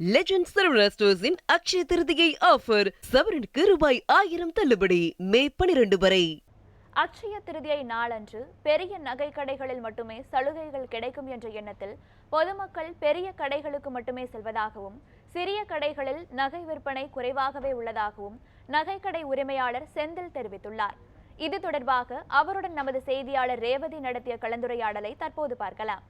Legend Saravana ஸ்டோர்ஸின் Akshaya Tritiya offer சவரனுக்கு ரூபாய் ஆயிரம் தள்ளுபடி. மே பனிரெண்டு வரை. அட்சய திருதியை நாளன்று பெரிய நகை கடைகளில் மட்டுமே சலுகைகள் கிடைக்கும் என்ற எண்ணத்தில் பொதுமக்கள் பெரிய கடைகளுக்கு மட்டுமே செல்வதாகவும் சிறிய கடைகளில் நகை விற்பனை குறைவாகவே உள்ளதாகவும் நகைக்கடை உரிமையாளர் செந்தில் தெரிவித்துள்ளார். இது தொடர்பாக அவருடன் நமது செய்தியாளர் ரேவதி நடத்திய கலந்துரையாடலை தற்போது பார்க்கலாம்.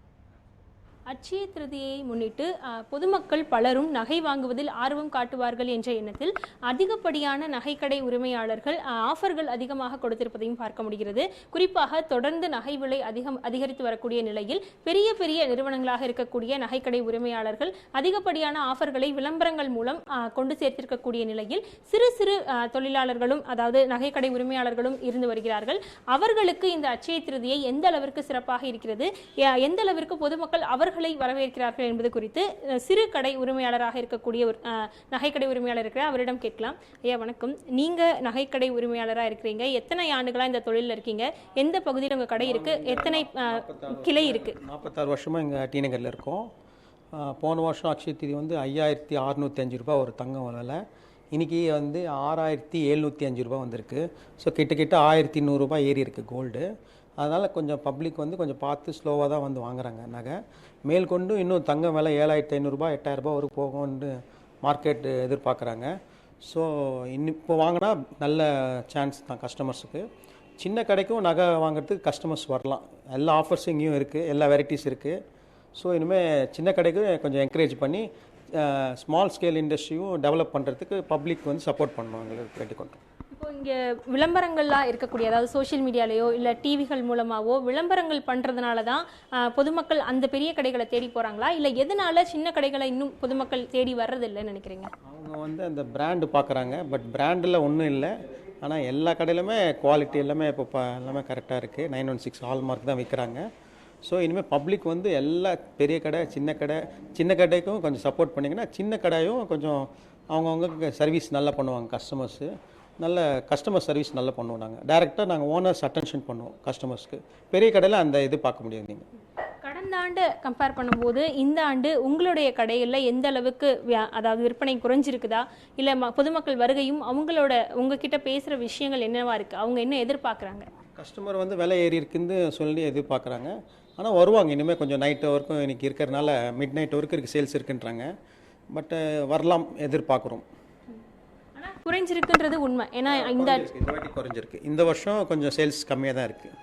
அட்சய திருதியை முன்னிட்டு பொதுமக்கள் பலரும் நகை வாங்குவதில் ஆர்வம் காட்டுவார்கள் என்ற எண்ணத்தில் அதிகப்படியான நகைக்கடை உரிமையாளர்கள் ஆஃபர்கள் அதிகமாக கொடுத்திருப்பதையும் பார்க்க முடிகிறது. குறிப்பாக தொடர்ந்து நகை விலை அதிகம் அதிகரித்து வரக்கூடிய நிலையில் பெரிய பெரிய நிறுவனங்களாக இருக்கக்கூடிய நகைக்கடை உரிமையாளர்கள் அதிகப்படியான ஆஃபர்களை விளம்பரங்கள் மூலம் கொண்டு சேர்த்திருக்கக்கூடிய நிலையில் சிறு சிறு தொழிலாளர்களும் அதாவது நகைக்கடை உரிமையாளர்களும் இருந்து வருகிறார்கள். அவர்களுக்கு இந்த அச்சய திருதியை எந்த அளவிற்கு சிறப்பாக இருக்கிறது? எந்த அளவிற்கு பொதுமக்கள் அவர்கள் வரவேற்கிறார்கள் என்பது குறித்து சிறு கடை உரிமையாளராக இருக்கக்கூடிய ஒரு நகைக்கடை உரிமையாளர் இருக்கிற அவரிடம் கேட்கலாம். ஐயா வணக்கம். நீங்க நகைக்கடை உரிமையாளராக இருக்கிறீங்க. எத்தனை ஆண்டுகளா இந்த தொழிலில் இருக்கீங்க? எந்த பகுதியில் உங்க கடை இருக்கு? எத்தனை கிளை இருக்கு? நாற்பத்தாறு வருஷமாக இங்கே டி நகரில் இருக்கோம். போன வருஷம் அக்ஷய தீதி வந்து ஐயாயிரத்தி அறநூற்றி அஞ்சு ரூபா ஒரு தங்கம் விலை இன்றைக்கி வந்து ஆறாயிரத்தி எழுநூற்றி அஞ்சு ரூபா வந்திருக்கு. ஸோ கிட்ட கிட்ட ஆயிரத்தி நூறுரூபா ஏறி இருக்கு கோல்டு. அதனால் கொஞ்சம் பப்ளிக் வந்து கொஞ்சம் பார்த்து ஸ்லோவாக தான் வந்து வாங்குறாங்க நகை. மேல்கொண்டு இன்னும் தங்கம் விலை ஏழாயிரத்தி ஐநூறுரூபா எட்டாயிரரூபா வரும் போகும்னு மார்க்கெட் எதிர்பார்க்குறாங்க. ஸோ இன்னும் இப்போ வாங்கினா நல்ல சான்ஸ் தான் கஸ்டமர்ஸுக்கு சின்ன கடைக்கும் நகை வாங்குறதுக்கு கஸ்டமர்ஸ் வரலாம். எல்லா ஆஃபர்ஸ் இங்கேயும் இருக்குது எல்லா வெரைட்டிஸ் இருக்குது ஸோ இனிமேல் சின்ன கடைக்கு கொஞ்சம் என்கரேஜ் பண்ணி ஸ்மால் ஸ்கேல் இண்டஸ்ட்ரியும் டெவலப் பண்ணுறதுக்கு பப்ளிக் வந்து சப்போர்ட் பண்ணுவாங்க கேட்டுக்கொண்டோம் இப்போ இங்கே விளம்பரங்கள்லாம் இருக்கக்கூடிய அதாவது சோஷியல் மீடியாலேயோ இல்லை டிவிகள் மூலமாகவோ விளம்பரங்கள் பண்ணுறதுனால தான் பொதுமக்கள் அந்த பெரிய கடைகளை தேடி போகிறாங்களா இல்லை எதனால சின்ன கடைகளை இன்னும் பொதுமக்கள் தேடி வர்றதில்லைன்னு நினைக்கிறீங்க? அவங்க வந்து அந்த பிராண்டு பார்க்குறாங்க பட் பிராண்டில் ஒன்றும் இல்லை. ஆனால் எல்லா கடையிலுமே குவாலிட்டி எல்லாமே இப்போ எல்லாமே கரெக்டாக இருக்குது நைன் ஒன் சிக்ஸ் ஹால்மார்க் தான் விற்கிறாங்க ஸோ இனிமேல் பப்ளிக் வந்து எல்லா பெரிய கடை சின்ன கடை சின்ன கடைக்கும் கொஞ்சம் சப்போர்ட் பண்ணிங்கன்னா சின்ன கடையும் கொஞ்சம் அவங்கவுங்க சர்வீஸ் நல்லா பண்ணுவாங்க கஸ்டமர்ஸு நல்ல கஸ்டமர் சர்வீஸ் நல்லா பண்ணுவோம் நாங்கள் டேரெக்டாக நாங்கள் ஓனர்ஸ் அட்டென்ஷன் பண்ணுவோம் கஸ்டமர்ஸ்க்கு பெரிய கடையில் அந்த இது பார்க்க முடியாது நீங்கள் கடந்த ஆண்டு கம்பேர் பண்ணும்போது இந்த ஆண்டு உங்களுடைய கடைகளில் எந்த அளவுக்கு அதாவது விற்பனை குறைஞ்சிருக்குதா? இல்லை பொதுமக்கள் வருகையும் அவங்களோட உங்ககிட்ட பேசுகிற விஷயங்கள் என்னவா இருக்கு? அவங்க என்ன எதிர்பார்க்குறாங்க? கஸ்டமர் வந்து விலை ஏறி இருக்குன்னு சொல்லி எதிர்பார்க்குறாங்க. ஆனால் வருவாங்க இனிமேல் கொஞ்சம் நைட் வரைக்கும் இன்னைக்கு இருக்கிறனால மிட் நைட் வரைக்கும் இருக்குது சேல்ஸ் இருக்குன்றாங்க. பட் வரலாம் எதிர்பார்க்குறோம். குறைஞ்சிருக்குன்றது உண்மை. ஏன்னா இந்த இந்த வாட்டி குறைஞ்சிருக்கு. இந்த வருஷம் கொஞ்சம் சேல்ஸ் கம்மியாக தான் இருக்குது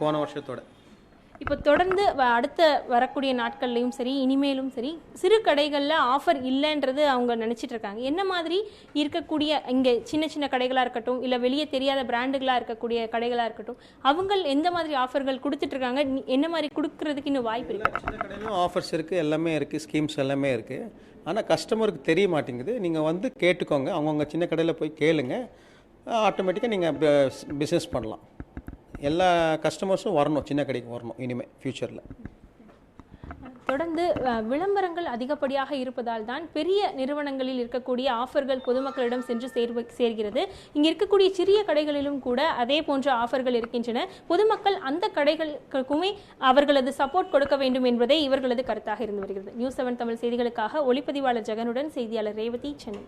போன வருஷத்தோட. இப்போ தொடர்ந்து வ- அடுத்த வரக்கூடிய நாட்கள்லையும் சரி இனிமேலும் சரி சிறு கடைகளில் ஆஃபர் இல்லைன்றது அவங்க நினச்சிட்டு இருக்காங்க என்ன மாதிரி இருக்கக்கூடிய இங்கே சின்ன சின்ன கடைகளாக இருக்கட்டும் இல்லை வெளியே தெரியாத பிராண்டுகளாக இருக்கக்கூடிய கடைகளாக இருக்கட்டும் அவங்க எந்த மாதிரி ஆஃபர்கள் கொடுத்துட்டு இருக்காங்க என்ன மாதிரி கொடுக்கறதுக்கு இன்னும் வாய்ப்பு இருக்குது சின்ன கடையிலும் ஆஃபர்ஸ் இருக்குது எல்லாமே இருக்குது ஸ்கீம்ஸ் எல்லாமே இருக்குது ஆனால் கஸ்டமருக்கு தெரிய மாட்டேங்குது. நீங்கள் வந்து கேட்டுக்கோங்க. அவங்கவுங்க சின்ன கடையில் போய் கேளுங்க. ஆட்டோமேட்டிக்காக நீங்கள் பிஸ்னஸ் பண்ணலாம். எல்லா கஸ்டமர்ஸும் வரணும் சின்ன கடைக்கு வரணும் இனிமேல் ஃப்யூச்சரில் தொடர்ந்து விளம்பரங்கள் அதிகப்படியாக இருப்பதால் தான் பெரிய நிறுவனங்களில் இருக்கக்கூடிய ஆஃபர்கள் பொதுமக்களிடம் சென்று சேர்வ சேர்கிறது. இங்கே இருக்கக்கூடிய சிறிய கடைகளிலும் கூட அதே போன்ற ஆஃபர்கள் இருக்கின்றன. பொதுமக்கள் அந்த கடைகளுக்குமே அவர்களது சப்போர்ட் கொடுக்க வேண்டும் என்பதே இவர்களது கருத்தாக இருந்து வருகிறது. நியூஸ் செவன் தமிழ் செய்திகளுக்காக ஒளிப்பதிவாளர் ஜெகனுடன் செய்தியாளர் ரேவதி சென்னை.